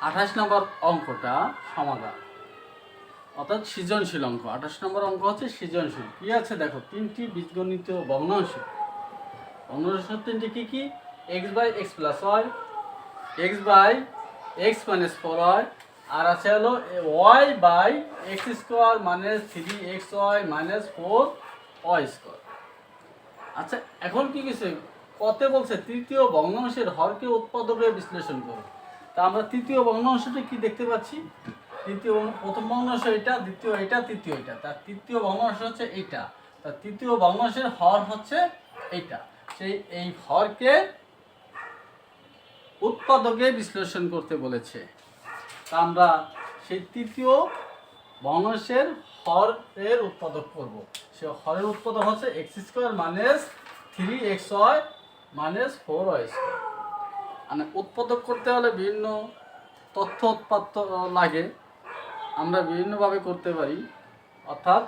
আঠাশ নম্বর অঙ্কটা সমাধান। অর্থাৎ সৃজনশীল অঙ্ক। আঠাশ নম্বর অঙ্ক হচ্ছে সৃজনশীল। কি আছে দেখো? তিনটি বীজগণিত ভগ্নাংশ। ভগ্নাংশ তিনটি কী কী? X by x plus y x by x minus four y আর আছে হলো y by x square minus three x y minus four y square আচ্ছা এখন কি কিছু? কত বলছে, তৃতীয় ভগ্নাংশের হরকে উৎপাদকে বিশ্লেষণ করো। তা আমরা তৃতীয় ভগ্নাংশটা কি দেখতে পাচ্ছি? তৃতীয় প্রথম ভগ্নাংশ এটা, দ্বিতীয় এটা, তৃতীয় এটা। তার তৃতীয় ভগ্নাংশ হচ্ছে এইটা তার তৃতীয় ভগ্নাংশের হর হচ্ছে এইটা সেই এই হরকে উৎপাদকে বিশ্লেষণ করতে বলেছে। তা আমরা সেই তৃতীয় ভগ্নাংশের হরের উৎপাদক করব। সে হরের উৎপাদক হচ্ছে x square minus three x y minus four y square. মানে উৎপাদক করতে হলে বিভিন্ন তথ্য উৎপাদ্য লাগে। আমরা বিভিন্নভাবে করতে পারি। অর্থাৎ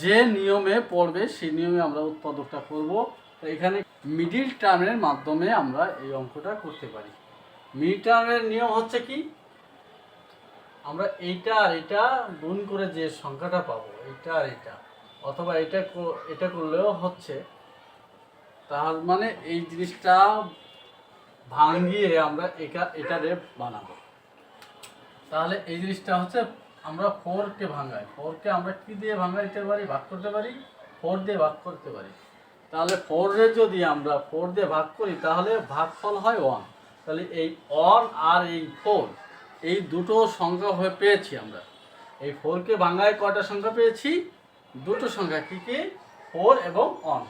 যে নিয়মে পড়বে, সেই নিয়মে আমরা উৎপাদকটা করব। তো এখানে মিডিল টার্মের মাধ্যমে আমরা এই অঙ্কটা করতে পারি। মিডিল টার্মের নিয়ম হচ্ছে কি? আমরা এইটা আর এটা গুণ করে যে সংখ্যাটা পাবো, এইটা আর এটা অথবা এটা এটা করলেও হচ্ছে তার মানে এই জিনিসটা ভাঙিয়ে আমরা এটা, এটারে বানাবো। তাহলে এই জিনিসটা হচ্ছে আমরা ফোরকে ভাঙাই। ফোরকে আমরা কি দিয়ে ভাঙাইতে পারি, ভাগ করতে পারি? ফোর দিয়ে ভাগ করতে পারি। তাহলে ফোরে যদি আমরা ফোর দিয়ে ভাগ করি, তাহলে ভাগফল হয় ওয়ান। তাহলে এই ওয়ান আর এই ফোর, এই দুটো সংখ্যা হয়ে পেয়েছি আমরা। এই ফোরকে ভাঙায় কয়টা সংখ্যা পেয়েছি? দুটো সংখ্যা, কি কি? ফোর এবং ওয়ান।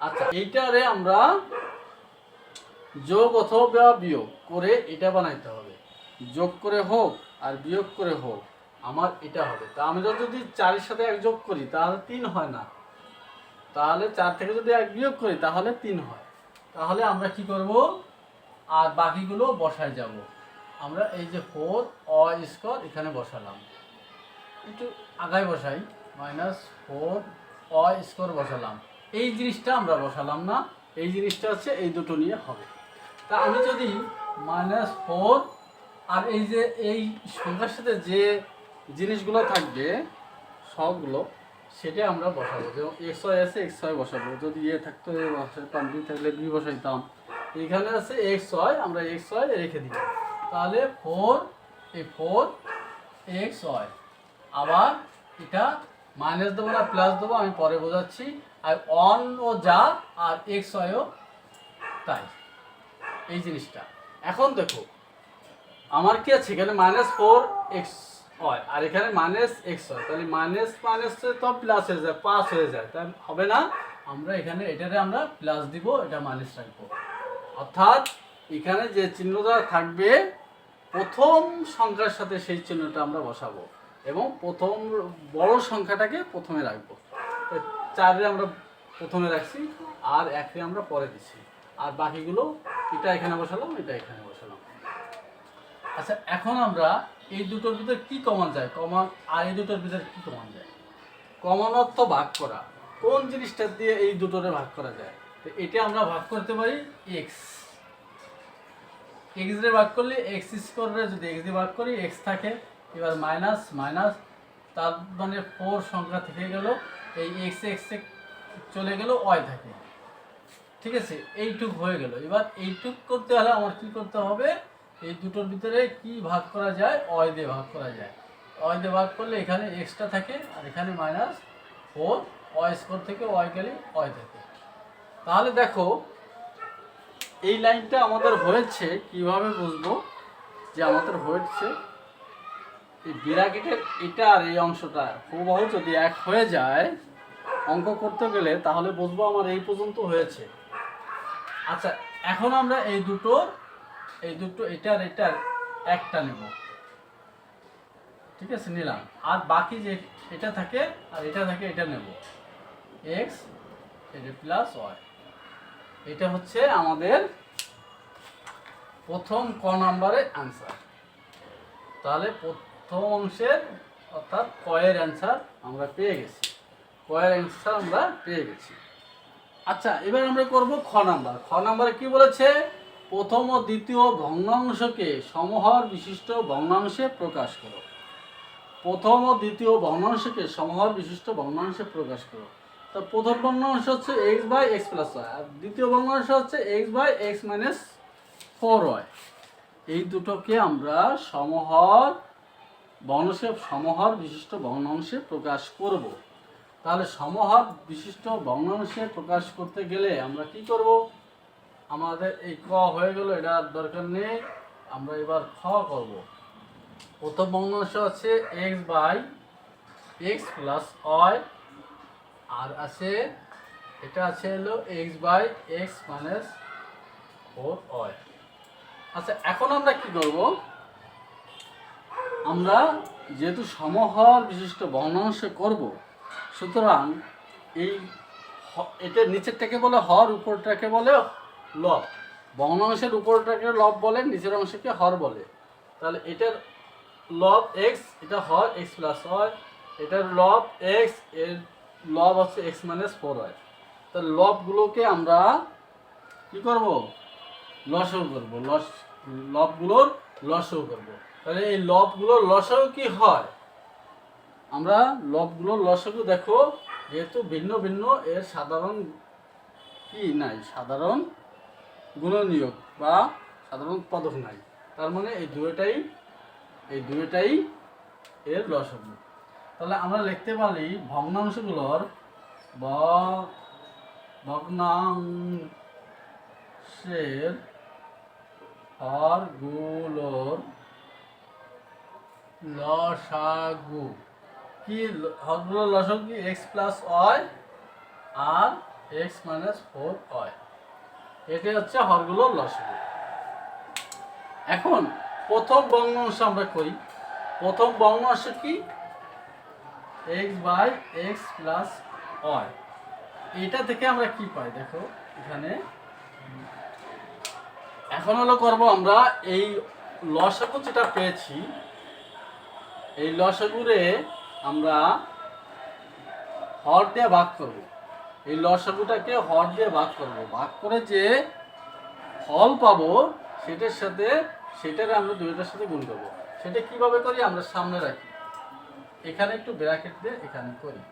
আচ্ছা এইটারে আমরা যোগ অথবা বিয়োগ করে এটা বানাইতে হবে। যোগ করে হোক আর বিয়োগ করে হোক, আমার এটা হবে। তা আমি যদি চারের সাথে এক যোগ করি, তাহলে তিন হয় না। তাহলে চার থেকে যদি এক বিয়োগ করি, তাহলে তিন হয়। তাহলে আমরা কি করব? আর বাকিগুলো বসায় যাব। আমরা এই যে ফোর, অ স্কোয়ার এখানে বসালাম। একটু আগায় বসাই। মাইনাস ফোর, অ স্কোয়ার বসালাম। এই জিনিসটা আমরা বসালাম না, এই জিনিসটা হচ্ছে এই দুটো নিয়ে হবে। তা আমি যদি মাইনাস ফোর আর এই যে এই সংখ্যার সাথে যে জিনিসগুলো থাকবে, সবগুলো, সেটা আমরা বসাবো। যেমন এক্স ওয়াই আছে এক্স ওয়াই বসাবো। যদি এ থাকতো, এ বসাইতাম বি থাকলে বি বসাইতাম। এখানে আছে এক্স ওয়াই আমরা এক্স ওয়াই রেখে দিই তাহলে ফোর এই ফোর এক্স ওয়াই আবার এটা মাইনাস দেবো না প্লাস দেবো, আমি পরে বোঝাচ্ছি। আর অন ও যা, আর এক্স ওয়াইও তাই। এই জিনিসটা। এখন দেখো, আমার কি আছে? এখানে মাইনাস ফোর এক্স হয় আর এখানে মাইনাস এক্স হয় তাহলে মাইনাস মাইনাস তো প্লাস হয়ে যায় পাস হয়ে যায়। তাই হবে না? আমরা এখানে এটারে আমরা প্লাস দিব, এটা মাইনাস রাখব। অর্থাৎ এখানে যে চিহ্নটা থাকবে, প্রথম সংখ্যার সাথে সেই চিহ্নটা আমরা বসাবো এবং প্রথম বড় সংখ্যাটাকে প্রথমে রাখব। চারে আমরা প্রথমে রাখছি, আর একে আমরা পরে দিচ্ছি। আর বাকিগুলো এটা এখানে বসালাম, এটা এখানে বসালাম। আচ্ছা এখন আমরা এই দুটোর ভিতরে কি কমন যায়? কমন আর এই দুটোর ভিতর কি কমন যায়? কমনত্ব ভাগ করা। কোন জিনিসটা দিয়ে এই দুটোরে ভাগ করা যায়? তো এটা আমরা ভাগ করতে পারি এক্স এক্স রে ভাগ করলে এক্স স্কোয়ারে যদি এক্স দিয়ে ভাগ করি এক্স থাকে, এবার মাইনাস মাইনাস তার মানে ফোর সংখ্যা থেকে গেল এই এক্স এক্স চলে গেল ওয়াই থাকে। ঠিক আছে? এইটুক হয়ে গেল। এবার এইটুক করতে হলে আমার কি করতে হবে? এই দুটোর ভিতরে কি ভাগ করা যায়? অয় দিয়ে ভাগ করা যায়। অয় দিয়ে ভাগ করলে এখানে এক্সট্রা থাকে আর এখানে মাইনাস ফোর অয় স্কোর থেকে অয় গেলে অয় থাকে। তাহলে দেখো, এই লাইনটা আমাদের হয়েছে, কীভাবে বুঝব? যে আমাদের হয়েছে এই বিরাকেটের এটা আর এই অংশটা হুবহু যদি এক হয়ে যায়, অঙ্ক করতে গেলে তাহলে বুঝব আমার এই পর্যন্ত হয়েছে। আচ্ছা এখন আমরা এই দুটো এই দুটো এটার এটার একটা নেব। ঠিক আছে, নিলাম। আর বাকি যে এটা থাকে, আর এটা থাকে, এটা নেব। এক্স, এটা প্লাস ওয়াই। এটা হচ্ছে আমাদের প্রথম ক নম্বরের অ্যান্সার। তাহলে প্রথম অংশের অর্থাৎ কয়ের অ্যান্সার আমরা পেয়ে গেছি। কয়ের অ্যান্সার আমরা পেয়ে গেছি। আচ্ছা এবার আমরা করব খ নাম্বার খ নাম্বারে কি বলেছে? প্রথম ও দ্বিতীয় ভগ্নাংশকে সমহর বিশিষ্ট ভগ্নাংশে প্রকাশ করো। প্রথম ও দ্বিতীয় ভগ্নাংশকে সমহর বিশিষ্ট ভগ্নাংশে প্রকাশ করো। তো প্রথম ভগ্নাংশ হচ্ছে x by x plus y আর দ্বিতীয় ভগ্নাংশ হচ্ছে x by x minus four y এই দুটোকে আমরা সমহর ভগ্নাংশে সমহর বিশিষ্ট ভগ্নাংশে প্রকাশ করব। তাহলে সমহর বিশিষ্ট ভগ্নাংশে প্রকাশ করতে গেলে আমরা কি করব? আমাদের এই ক হয়ে গেল, এটা দরকার নেই। আমরা এবার খ করব। প্রথম ভগ্নাংশ আছে x by x plus y আর আছে, এটা আছে হলো x by x minus four y আচ্ছা এখন আমরা কি করব? আমরা যেহেতু সমহর বিশিষ্ট ভগ্নাংশ করব, সুতরাং এই এটার নিচেরটাকে বলে হর, উপরটাকে বলে লব। ভগ্নাংশের উপরটাকে লব বলে, নিচের অংশকে হর বলে। তাহলে এটার লব এক্স এটা হর এক্স প্লাস হয় এটার লব এক্সের লব হচ্ছে এক্স মাইনাস ফোর হয় তো লবগুলোকে আমরা কি করব? লসও করব, লস, লবগুলোর লসও করব। তাহলে এই লবগুলোর লসও কি হয়? আমরা লবগুলোর লসগু দেখো, যেহেতু ভিন্ন ভিন্ন, এর সাধারণ কি নাই? সাধারণ গুণনীয়ক বা সাধারণ পদক নাই। তার মানে এই দুটোটাই এই দুটোটাই এর লসগু। তাহলে আমরা লিখতে পারি ভগ্নাংশগুলোর ভগ্নাংশের হরগুলোর লসাগু। কি হরগুলোর লসাগু কি? এক্স প্লাস ওয়াই আর এক্স মাইনাস ফোর ওয়াই এটি হচ্ছে হরগুলোর লসাগু। এখন প্রথম ভগ্নাংশ আমরা করি। প্রথম ভগ্নাংশ কি? X by x plus y এটা থেকে আমরা কি পাই? দেখো, এখানে। এখন হলো করব আমরা এই লসাগু যেটা পেয়েছি এই লসাগুরে আমরা হর দিয়ে ভাগ করব। এই লসাগুটাকে হর দিয়ে ভাগ করব। ভাগ করে যে ফল পাবো, সেটার সাথে, সেটার আমরা দুইটার সাথে গুণ করব। সেটা কীভাবে করি? আমরা সামনে রাখি। এখানে একটু ব্র্যাকেট দিয়ে এখানে করি।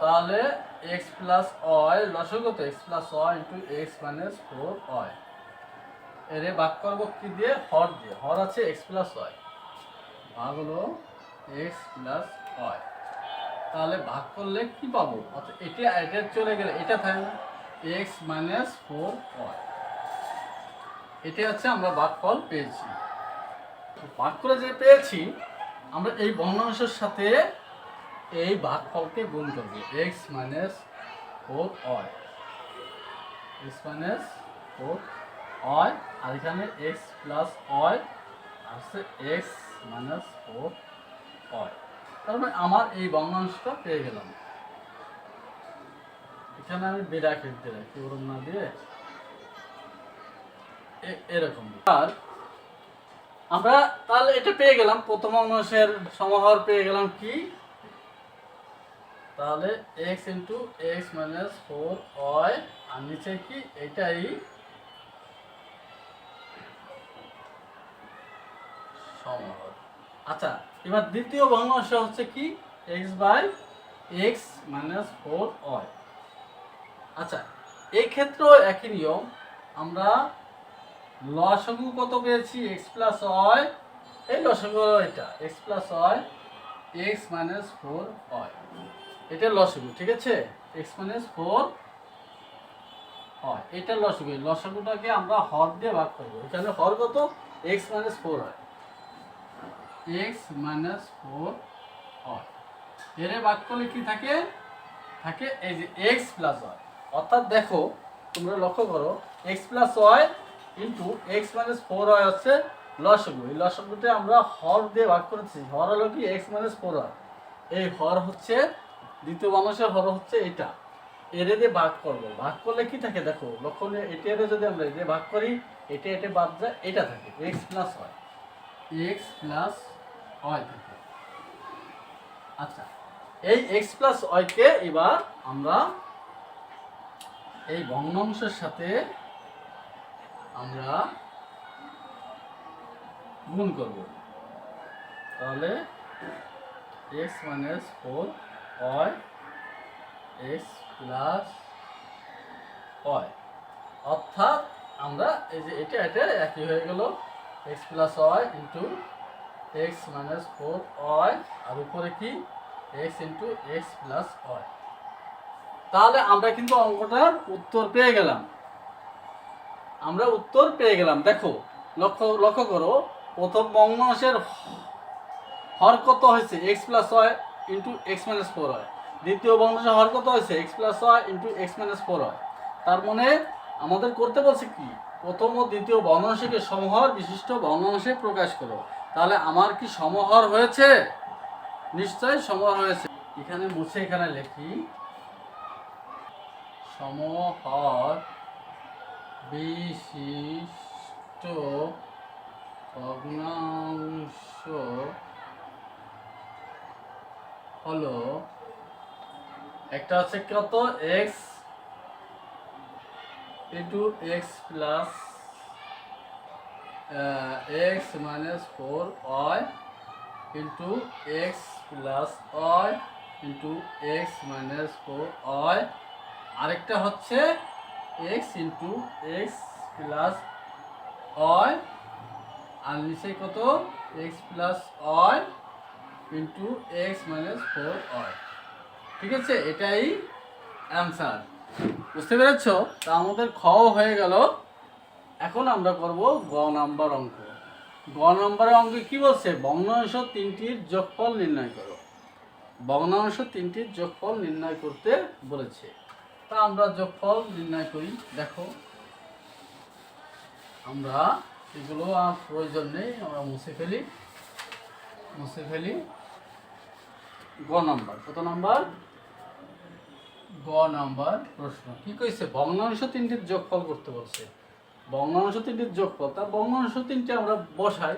তাহলে x plus y লসগত x plus y into x minus four y এরে ভাগ করব কি দিয়ে? হর দিয়ে। হর আছে এক্স প্লাস ওয়াই ভাগ হলো এক্স প্লাস ওয়াই তাহলে ভাগ করলে কি পাবো? অর্থাৎ এটা এটা চলে গেলে, এটা থাকবে এক্স মাইনাস ফোর ওয়াই এটা হচ্ছে আমরা ভাগফল পেয়েছি। তো ভাগ করে যে পেয়েছি, আমরা এই ভগ্নাংশের সাথে এই ভাগফলকে গুণ করব। X minus four y x minus four y আর এখানে এক্স প্লাস ওয়াই আছে এক্স মাইনাস ফোর তার মানে আমার এই ভগ্নাংশটা পেয়ে গেলাম। এখানে আমি বেড়া খেলতে রাখি, ওরম না দিয়ে এরকম। আর আমরা তাহলে এটা পেয়ে গেলাম, প্রথম অংশের সমাহার পেয়ে গেলাম কি? তাহলে x into x minus four y আর নিচে কি? এটাই সমাহার। আচ্ছা এবার দ্বিতীয় ভগ্নাংশ হচ্ছে কি? X by x minus four y আচ্ছা এই ক্ষেত্রেও একই নিয়ম। আমরা লসগু কত পেয়েছি? এক্স প্লাস ওয়াই এই লসগু এটা x plus y x minus four y এটা লসগু, ঠিক আছে? এক্স মাইনাস ফোর হয় এটা লসগু। এই আমরা হর দিয়ে ভাগ করব। এখানে হর কত? X minus four y x minus four y এরে ভাগ করলে কি থাকে থাকে এই যে এক্স প্লাস ওয়াই। অর্থাৎ দেখো, তোমরা লক্ষ্য করো, x plus y into x minus four y হচ্ছে লসগু। এই লসগুতে আমরা হর দিয়ে ভাগ করেছি। হর হলো কি? X minus four y. এই হর হচ্ছে, দ্বিতীয় মানুষের হর হচ্ছে এটা। এরে দিয়ে ভাগ করব। ভাগ করলে কি থাকে? দেখো লক্ষণে এটিয়ারে যদি আমরা এদের ভাগ করি, এটা এটা বাদ যায়, এটা থাকে, x plus y. X plus আচ্ছা এই এক্স প্লাস ওয়াইকে এবার আমরা এই ভগ্নাংশের সাথে আমরা গুণ করব। তাহলে x minus four y x plus y অর্থাৎ আমরা এই যে এটা এটা একই হয়ে গেল। X plus y into x minus four y আর উপরে কি? X into x plus y তাহলে আমরা কিন্তু অঙ্কটার উত্তর পেয়ে গেলাম। আমরা উত্তর পেয়ে গেলাম। দেখো, লক্ষ্য লক্ষ্য করো, প্রথম ভগ্নাংশের হর কত হয়েছে? X plus y into x minus four y দ্বিতীয় ভগ্নাংশের হর কত হয়েছে? X plus y into x minus four y তার মানে আমাদের করতে বলছে কি? প্রথম ও দ্বিতীয় ভগ্নাংশকে সমহর বিশিষ্ট ভগ্নাংশে প্রকাশ করো। তাহলে আমার কি সমহর হয়েছে? নিশ্চয় সমহর হয়েছে। এখানে মুছে এখানে লেখি, সমহর বিশিষ্ট ভগ্নাংশ হলো একটা হচ্ছে কত? X into x plus x minus four y into x plus y into x minus four y আরেকটা হচ্ছে x into x plus y আর নিচে কত? X plus y into x minus four y ঠিক আছে? এটাই অ্যান্সার বুঝতে পেরেছ? তা আমাদের খ হয়ে গেল। এখন আমরা করব গ নাম্বার অঙ্ক। গ নাম্বারের অঙ্কে কি বলছে? ভগ্নাংশ তিনটির যোগফল নির্ণয় করো। ভগ্নাংশ তিনটির যোগফল নির্ণয় করতে বলেছে। তা আমরা যোগফল নির্ণয় করি। দেখো, আমরা এগুলো আর প্রয়োজন নেই, আমরা মুছে ফেলি। মুছে ফেলি। গ নাম্বার, কত নাম্বার? গ নাম্বার প্রশ্ন। কি কইছে? ভগ্নাংশ তিনটির যোগফল করতে বলছে। ভগ্নাংশ তিনটির যোগফল তা ভগ্নাংশ তিনটি আমরা বসাই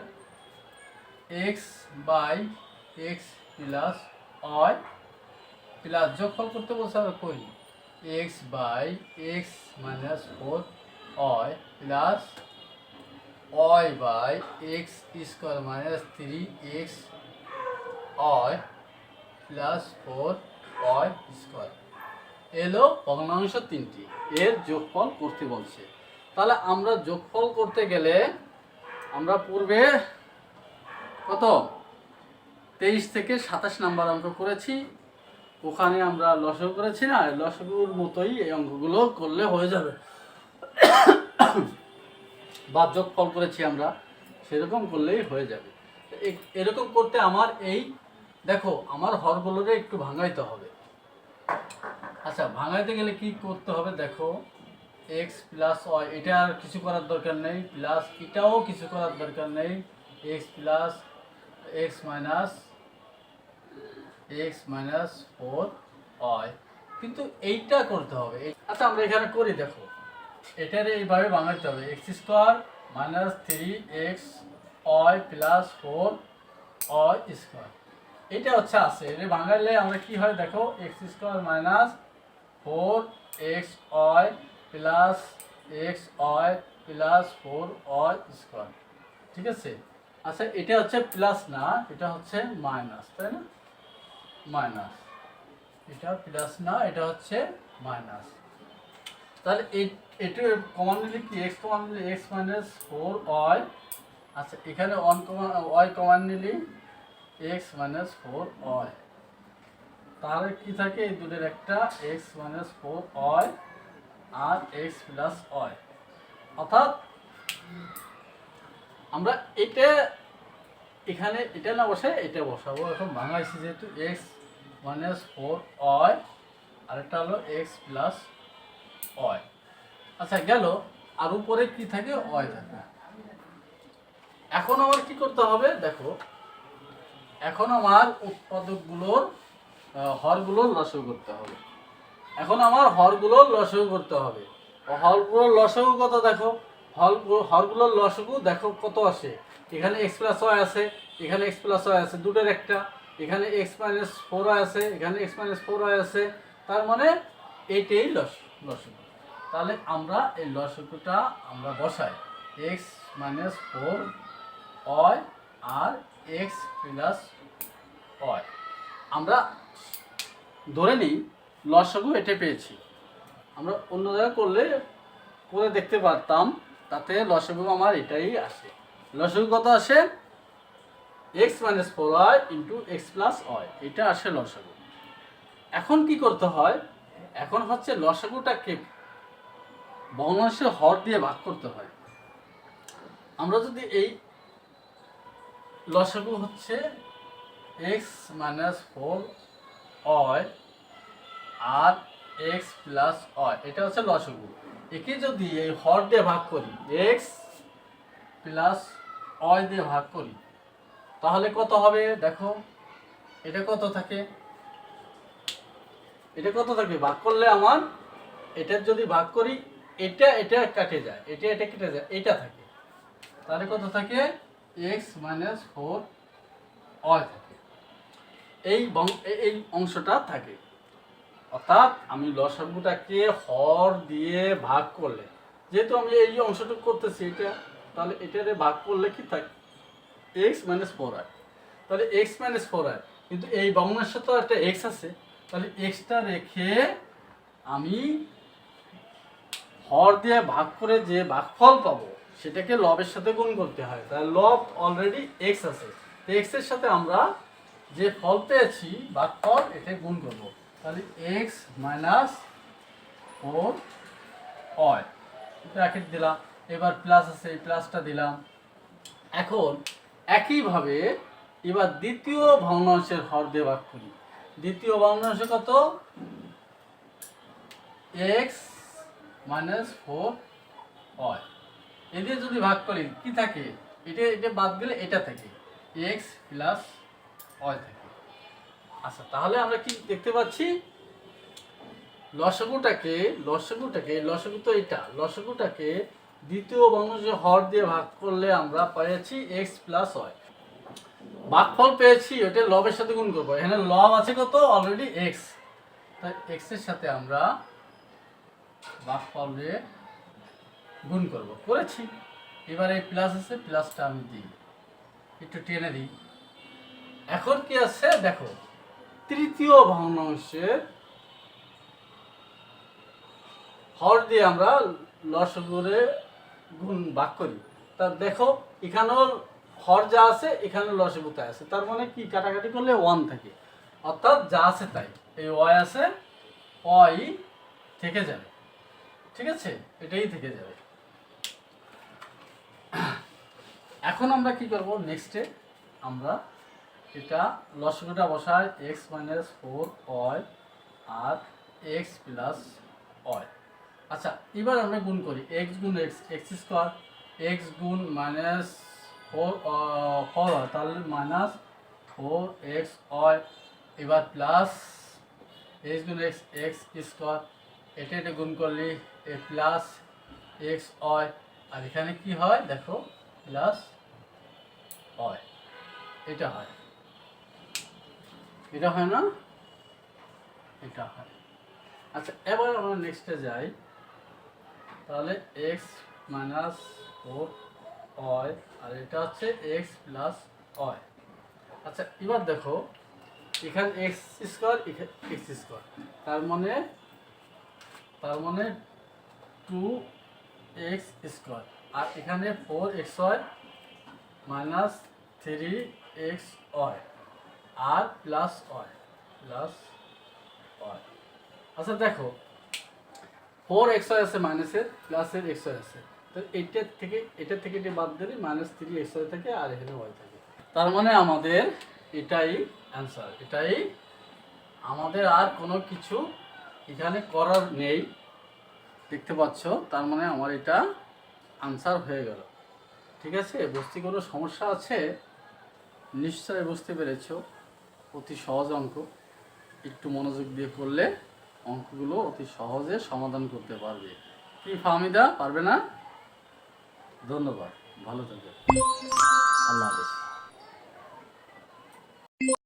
x by x plus y plus যোগফল করতে বলছে আমরা কই? X by x minus four y plus y by x square minus three x y plus four y square এলো ভগ্নাংশ তিনটি এর যোগফল করতে বলছে। তাহলে আমরা যোগফল করতে গেলে আমরা পূর্বে কত? তেইশ থেকে সাতাশ নাম্বার অঙ্ক করেছি। ওখানে আমরা লসক করেছি না লসগুর মতোই এই অঙ্কগুলো করলে হয়ে যাবে। বা যোগফল করেছি আমরা, সেরকম করলেই হয়ে যাবে। এরকম করতে আমার এই, দেখো, আমার হরগুলোরে একটু ভাঙাইতে হবে। আচ্ছা ভাঙাইতে গেলে কি করতে হবে দেখো। এক্স প্লাস ওয়াই এটা আর কিছু করার দরকার নেই প্লাস এটাও কিছু করার দরকার নেই x plus x minus x minus four y কিন্তু এইটা করতে হবে। আচ্ছা আমরা এখানে করি দেখো। এটার এইভাবে বানাতে হবে। X square minus three x y plus four y square এটা হচ্ছে আছে। এটা বাঙালে আমরা কি হয় দেখো? X square minus four x y plus x y plus four y square ঠিক আছে? আচ্ছা এটা হচ্ছে প্লাস না, এটা হচ্ছে মাইনাস তাই না? মাইনাস এটা প্লাস না, এটা হচ্ছে মাইনাস তাহলে এটা কমান নিলে কি? এক্স কমান নিলে এক্স মাইনাস ফোর ওয়াই আচ্ছা এখানে ওয়ান কমান ওয়াই কমান নিলি এক্স মাইনাস ফোর ওয়াই তাহলে কি থাকে? এই দুটোর একটা এক্স মাইনাস ফোর ওয়াই আর এক্স প্লাস ওয়াই। অর্থাৎ আমরা এটা এখানে এটা না বসে, এটা বসাবো। এখন বাংলাইছি যেহেতু এক্স মাইনাস ফোর ওয়াই আরেকটা হলো এক্স প্লাস ওয়াই আচ্ছা গেল। আর উপরে কি থাকে? ওয়াই থাকে। এখন আমার কি করতে হবে? দেখো, এখন আমার উৎপাদকগুলোর হরগুলোর লসও করতে হবে। এখন আমার হরগুলোর লসও করতে হবে। হরগুলোর লসও কত দেখো? হল হরগুলোর লসগু দেখো কত আসে। এখানে এক্স প্লাস ওয়াই আছে, এখানে এক্স প্লাস ওয়াই আছে দুটোর একটা। এখানে এক্স মাইনাস ফোর ওয়াই আছে, এখানে এক্স মাইনাস ফোর ওয়াই আছে। তার মানে এইটাই লস, লসগু। তাহলে আমরা এই লসগুটা আমরা বসাই। এক্স মাইনাস ফোর অয় আর এক্স প্লাস অয় আমরা ধরে নিই লসগু এটা পেয়েছি। আমরা অন্য জায়গায় করলে করে দেখতে পারতাম, তাতে লসগু আমার এটাই আসে। লসগু কত আসে? X minus four y into x plus y এটা আসে লসগু। এখন কি করতে হয়? এখন হচ্ছে লসাগুটাকে ভগ্নাংশের হর দিয়ে ভাগ করতে হয়। আমরা যদি এই লসাগু হচ্ছে এক্স মাইনাস ফোর অয় আর এক্স প্লাস অয় এটা হচ্ছে লসাগু একে যদি এই হর দিয়ে ভাগ করি এক্স প্লাস অয় দিয়ে ভাগ করি, তাহলে কত হবে? দেখো, এটা কত থাকে? এটা কত থাকবে ভাগ করলে আমার, এটার যদি ভাগ করি, এটা এটা কাটে যায়, এটা এটা কেটে যায়, এটা থাকে। তাহলে কত থাকে? এক্স মাইনাস ফোর অয় থাকে। এই এই অংশটা থাকে। অর্থাৎ আমি লসাগুটাকে হর দিয়ে ভাগ করলে, যেহেতু আমি এই যে অংশটুকু করতেছি এটা, তাহলে এটারে ভাগ করলে কি থাকে? এক্স মাইনাস ফোর আয় তাহলে এক্স মাইনাস ফোর আয় কিন্তু এই ভগ্নাংশে তো একটা এক্স আছে, তাহলে এক্সটা রেখে আমি হর দিয়ে ভাগ করে যে ভাগফল পাবো, সেটাকে লবের সাথে গুণ করতে হয়। তাহলে লব অলরেডি এক্স আছে। তো এক্সের সাথে আমরা যে ফল পেয়েছি, ভাগফল এটা গুণ করব। তাহলে x minus four y bracket দিলাম, এবার প্লাস আছে, এই প্লাসটা দিলাম। এখন একইভাবে এবার দ্বিতীয় ভগ্নাংশের হর দিয়ে ভাগ করি। দ্বিতীয় ভগ্নাংশ কত? এক্স মাইনাস ফোর হয় এদের যদি ভাগ করি, কি থাকে? এটা এটা বাদ দিলে এটা থাকে। এক্স প্লাস অয় থাকে। আচ্ছা তাহলে আমরা কি দেখতে পাচ্ছি? লসগুটাকে লসগুটাকে লসগু তো এটা লসগুটাকে দ্বিতীয় বর্ণজ হর দিয়ে ভাগ করলে আমরা পেয়েছি এক্স প্লাস হয় ভাগফল পেয়েছি ওটা লবের সাথে গুণ করব। এখানে লব আছে কত? অলরেডি এক্স তাই এক্সের সাথে আমরা ভাগফল দিয়ে গুণ করব। করেছি। এবার এই প্লাস আছে প্লাসটা আমি দিই। একটু টেনে দিই। এখন কি আছে? দেখো তৃতীয় ভগ্নাংশের হর দিয়ে আমরা লসগুরে গুণ ভাগ করি। তা দেখো, এখানেও হর যা আছে এখানে লসগুতে আছে। তার মানে কি? কাটাকাটি করলে ওয়ান থাকে। অর্থাৎ যা আছে তাই। এই ওয়াই আছে ওয়াই থেকে যাবে। ঠিক আছে? এটাই থেকে যাবে। এখন আমরা কি করব? নেক্সটে আমরা এটা লসগুটা বসায় এক্স মাইনাস ফোর অয় আর এক্স প্লাস অয় আচ্ছা এবার আমরা গুণ করি। এক্স গুণ এক্স এক্স স্কোয়ার এক্স গুণ মাইনাস ফোর ফোর হয় তাহলে মাইনাস ফোর এক্স অয় এবার প্লাস এক্স গুণ এক্স এক্স স্কোয়ার এটা এটা গুণ করলে, এ প্লাস এক্স অয় আর এখানে কি হয়? দেখো প্লাস অয় এটা হয়। এটা হয় না? এটা হয়। আচ্ছা এবার আমরা নেক্সটে যাই। তাহলে এক্স মাইনাস ফোর অয় আর এটা হচ্ছে এক্স প্লাস অয় আচ্ছা এবার দেখো, এখানে এক্স স্কোয়ার এক্স স্কোয়ার তার মানে তার মানে টু এক্স স্কোয়ার আর এখানে four x y minus three x y আর প্লাস ওয়াই প্লাস ওয়াই আচ্ছা দেখো ফোর এক্স ওয়াই আছে মাইনাসের প্লাসের এক্স ওয়াই আছে। তো এইটার থেকে এটার থেকে এটা বাদ দিলে মাইনাস থ্রি এক্স ওয়াই থাকে আর এখানে ওয়াই থাকে। তার মানে আমাদের এটাই অ্যান্সার এটাই আমাদের আর কোনো কিছু এখানে করার নেই। দেখতে পাচ্ছ? তার মানে আমার এটা আনসার হয়ে গেল। ঠিক আছে? বুঝতে কোনো সমস্যা আছে? নিশ্চয় বুঝতে পেরেছ। অতি সহজ অঙ্ক। একটু মনোযোগ দিয়ে করলে অঙ্কগুলো অতি সহজে সমাধান করতে পারবে। কি ফাহমিদা? পারবে না? ধন্যবাদ। ভালো থাকবে আল্লাহ হাফেজ।